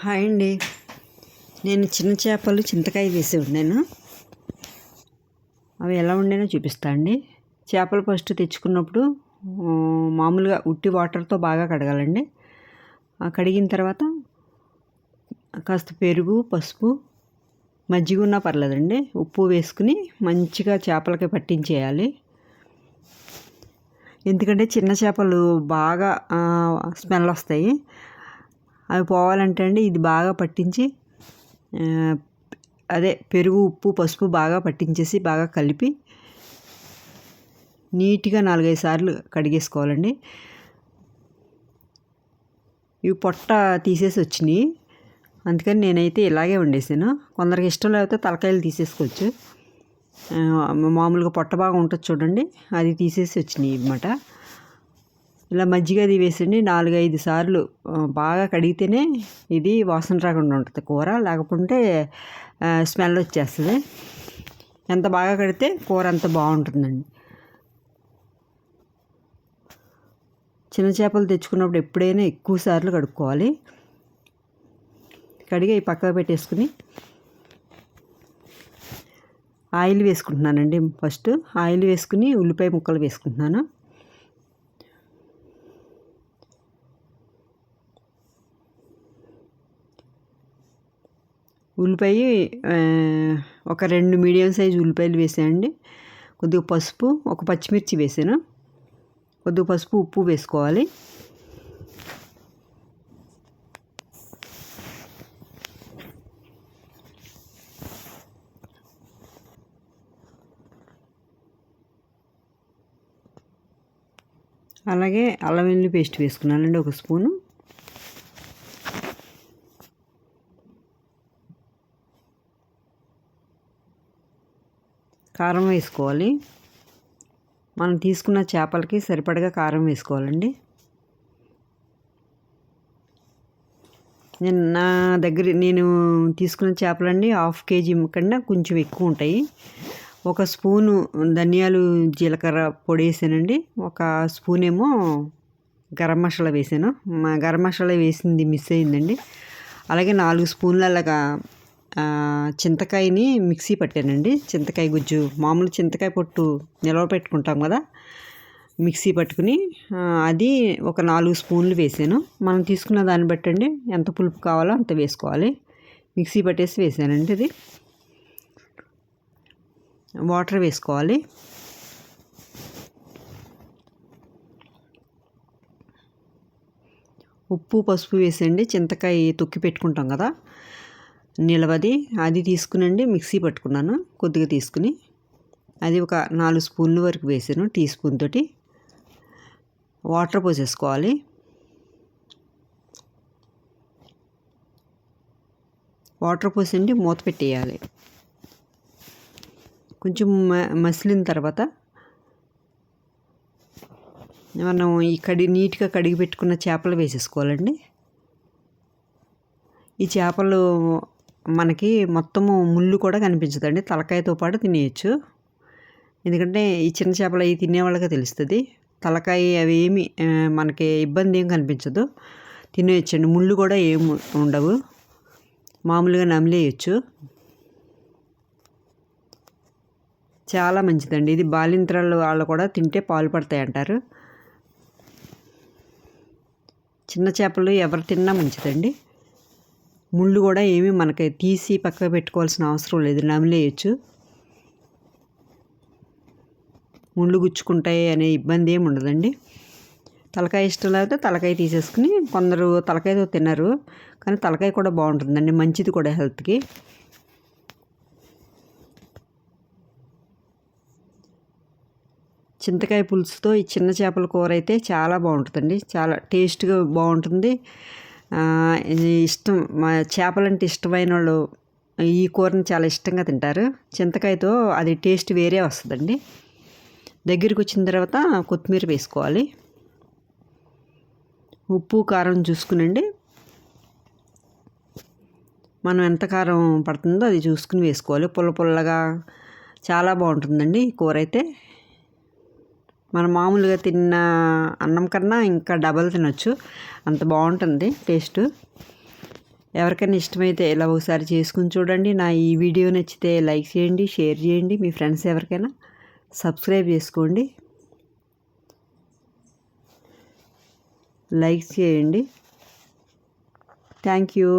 Hi అండి. నేను చిన్న చేపలు చింతకాయ వేసి వండాను. అవి ఎలా వండానో చూపిస్తా అండి. చేపలు ఫస్ట్ తెచ్చుకున్నప్పుడు మామూలుగా ఉట్టి వాటర్తో బాగా కడగాలండి. కడిగిన తర్వాత కాస్త పెరుగు పసుపు మజ్జిగ ఉన్నా పర్లేదండి. ఉప్పు వేసుకుని మంచిగా చేపలకి పట్టించేయాలి. ఎందుకంటే చిన్న చేపలు బాగా స్మెల్ వస్తాయి. అవి పోవాలంటే అండి ఇది బాగా పట్టించి అదే పెరుగు ఉప్పు పసుపు బాగా పట్టించేసి బాగా కలిపి నీట్గా నాలుగైదు సార్లు కడిగేసుకోవాలండి. ఇవి పొట్ట తీసేసి వచ్చినాయి. అందుకని నేనైతే ఇలాగే వండేసాను. కొందరికి ఇష్టం లేకపోతే తలకాయలు తీసేసుకోవచ్చు. మామూలుగా పొట్ట బాగా ఉంటుంది చూడండి అది తీసేసి వచ్చినాయి అనమాట ఇలా మజ్జిగ అది వేసండి నాలుగైదు సార్లు బాగా కడిగితేనే ఇది వాసన రాకుండా ఉంటుంది కూర. లేకపోతే స్మెల్ వచ్చేస్తుంది. ఎంత బాగా కడితే కూర అంత బాగుంటుందండి. చిన్న చేపలు తెచ్చుకున్నప్పుడు ఎప్పుడైనా ఎక్కువ సార్లు కడుక్కోవాలి. కడిగి అవి పక్కకు పెట్టేసుకుని ఆయిల్ వేసుకుంటున్నానండి. ఫస్ట్ ఆయిల్ వేసుకుని ఉల్లిపాయ ముక్కలు వేసుకుంటున్నాను. ఉల్లిపాయ ఒక రెండు మీడియం సైజ్ ఉల్లిపాయలు వేసానండి కొద్దిగా పసుపు ఒక పచ్చిమిర్చి వేసాను. కొద్దిగా పసుపు ఉప్పు వేసుకోవాలి. అలాగే అల్లం వెల్లుల్లి పేస్ట్ వేసుకున్నానండి ఒక స్పూను. కారం వేసుకోవాలి. మనం తీసుకున్న చేపలకి సరిపడగా కారం వేసుకోవాలండి. నేను నా దగ్గర నేను తీసుకున్న చేపలండి హాఫ్ కేజీ కన్నా కొంచెం ఎక్కువ ఉంటాయి. ఒక స్పూను ధనియాలు జీలకర్ర పొడి వేసానండి. ఒక స్పూన్ ఏమో గరం మసాలా వేసాను. మా గరం మసాలా వేసింది మిస్ అయిందండి. అలాగే నాలుగు స్పూన్ల అలాగా చింతకాయని మిక్సీ పట్టానండి. చింతకాయ గుజ్జు మామూలు చింతకాయ పొట్టు నిలవ పెట్టుకుంటాం కదా మిక్సీ పట్టుకుని అది ఒక నాలుగు స్పూన్లు వేసాను. మనం తీసుకున్న దాన్ని బట్టండి ఎంత పులుపు కావాలో అంత వేసుకోవాలి. మిక్సీ పట్టేసి వేసానండి ఇది. వాటర్ వేసుకోవాలి. ఉప్పు పసుపు వేసేయండి చింతకాయ తొక్కి పెట్టుకుంటాం కదా నిలవది అది తీసుకునండి మిక్సీ పట్టుకున్నాను కొద్దిగా తీసుకుని. అది ఒక నాలుగు స్పూన్ల వరకు వేసాను టీ స్పూన్ తోటి. వాటర్ పోసేసుకోవాలి. వాటర్ పోసండి మూత పెట్టేయాలి. కొంచెం మ- మసిలిన తర్వాత మనం ఈ కడి నీట్గా కడిగి పెట్టుకున్న చేపలు వేసేసుకోవాలండి. ఈ చేపలు మనకి మొత్తము ముళ్ళు కూడా కనిపించదండి. తలకాయతో పాటు తినేయచ్చు. ఎందుకంటే ఈ చిన్న చేపలు అవి తినేవాళ్ళకి తెలుస్తుంది. తలకాయ అవి ఏమి మనకి ఇబ్బంది ఏం కనిపించదు. తినేయచ్చండి. ముళ్ళు కూడా ఏం ఉండవు. మామూలుగా నమిలేయచ్చు. చాలా మంచిదండి. ఇది బాలింత్రాలు వాళ్ళు కూడా తింటే పాలు పడతాయి అంటారు. చిన్న చేపలు ఎవరు తిన్నా మంచిదండి. ముళ్ళు కూడా ఏమీ మనకి తీసి పక్కకు పెట్టుకోవాల్సిన అవసరం లేదు. నమిలేయచ్చు. ముళ్ళు గుచ్చుకుంటాయి అనే ఇబ్బంది ఏమి ఉండదండి. తలకాయ ఇష్టం లేకపోతే తలకాయ తీసేసుకుని కొందరు తలకాయతో తినరు. కానీ తలకాయ కూడా బాగుంటుందండి. మంచిది కూడా హెల్త్కి. చింతకాయ పులుసుతో ఈ చిన్న చేపల కూర అయితే చాలా బాగుంటుందండి. చాలా టేస్ట్గా బాగుంటుంది. ఇష్టం మా చేపలంటే ఇష్టమైన వాళ్ళు ఈ కూరని చాలా ఇష్టంగా తింటారు. చింతకాయతో అది టేస్ట్ వేరే వస్తుందండి. దగ్గరికి వచ్చిన తర్వాత కొత్తిమీర వేసుకోవాలి. ఉప్పు కారం చూసుకునండి. మనం ఎంత కారం పడుతుందో అది చూసుకుని వేసుకోవాలి. పుల్ల పుల్లగా చాలా బాగుంటుందండి ఈ కూర అయితే మనం మామూలుగా తిన్న అన్నం కన్నా ఇంకా డబల్ తినొచ్చు. అంత బాగుంటుంది టేస్ట్. ఎవరికైనా ఇష్టమైతే ఇలా ఒకసారి చేసుకుని చూడండి. నా ఈ వీడియో నచ్చితే లైక్ చేయండి షేర్ చేయండి. మీ ఫ్రెండ్స్ ఎవరికైనా సబ్స్క్రైబ్ చేసుకోండి. లైక్ చేయండి. Thank you.